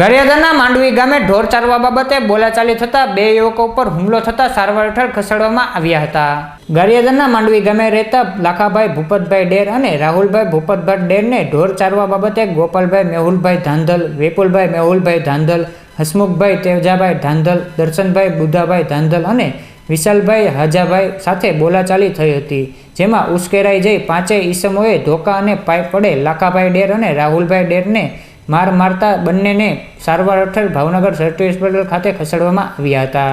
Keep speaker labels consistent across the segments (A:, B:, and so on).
A: ગારિયાધારના માંડવી ગામે ઢોર ચારવા બાબતે બોલાચાલી થતા બે યુવકો ઉપર હુમલો થતા સારવાર હેઠળ ખસેડવામાં આવ્યા હતા. ગારિયાધારના માંડવી ગામે રહેતા લાખાભાઈ ભૂપતભાઈ ડેર અને રાહુલભાઈ ભૂપતભાઈ ડેરને ઢોર ચારવા બાબતે ગોપાલભાઈ મેહુલભાઈ ધાંધલ, વિપુલભાઈ મેહુલભાઈ ધાંધલ, હસમુખભાઈ તેજાભાઈ ધાંધલ, દર્શનભાઈ બુધાભાઈ ધાંધલ અને વિશાલભાઈ હાજાભાઈ સાથે બોલાચાલી થઈ હતી, જેમાં ઉશ્કેરાઈ જઈ પાંચેય ઈસમોએ ધોકા અને પાઇપ વડે લાખાભાઈ ડેર અને રાહુલભાઈ ડેરને માર મારતા બંનેને સારવાર હેઠળ ભાવનગર સરટી હોસ્પિટલ ખાતે ખસેડવામાં આવ્યા હતા.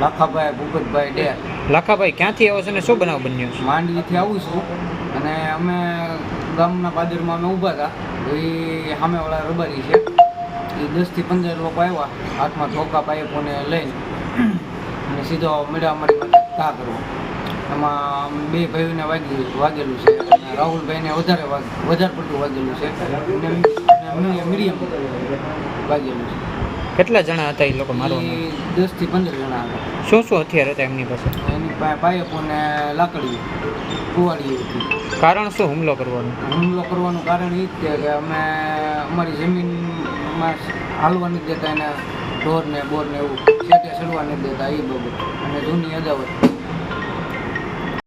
B: લાખાભાઈ ભૂપતભાઈ ડે
A: લાખાભાઈ ક્યાંથી આવો છો ને શું બનાવ બન્યો છે?
B: માંડવીથી આવું છું અને અમે ગામના પાદરમાં અમે ઊભા હતા. તો એ સામેવાળા રબારી છે. એ દસથી પંદર લોકો આવ્યા. હાથમાં ધોકા પાઇપોને લઈને. અને સીધો મેળા અમારી કા કરવો. એમાં બે ભાઈઓને વાગી વાગેલું છે અને રાહુલભાઈને વધારે વાગ વધારે પડતું વાગેલું છે. અને મીડિયમ વાગેલું છે.
A: કેટલા જણા હતા એ લોકો મારવામાં
B: દસ દસથી પંદર જણા હતા.
A: શું શું હથિયાર હતા એમની પાસે?
B: એની પાઇપો લાકડી કુવાડી હતી.
A: કારણ શું હુમલો કરવાનો?
B: હુમલો કરવાનું કારણ એ જ છે કે અમે અમારી જમીનમાં હાલવા નથી દેતા એને ઢોરને બોરને એવું શેટે ચડવા નથી દેતા એ બાબત. અને જૂની અદાવત.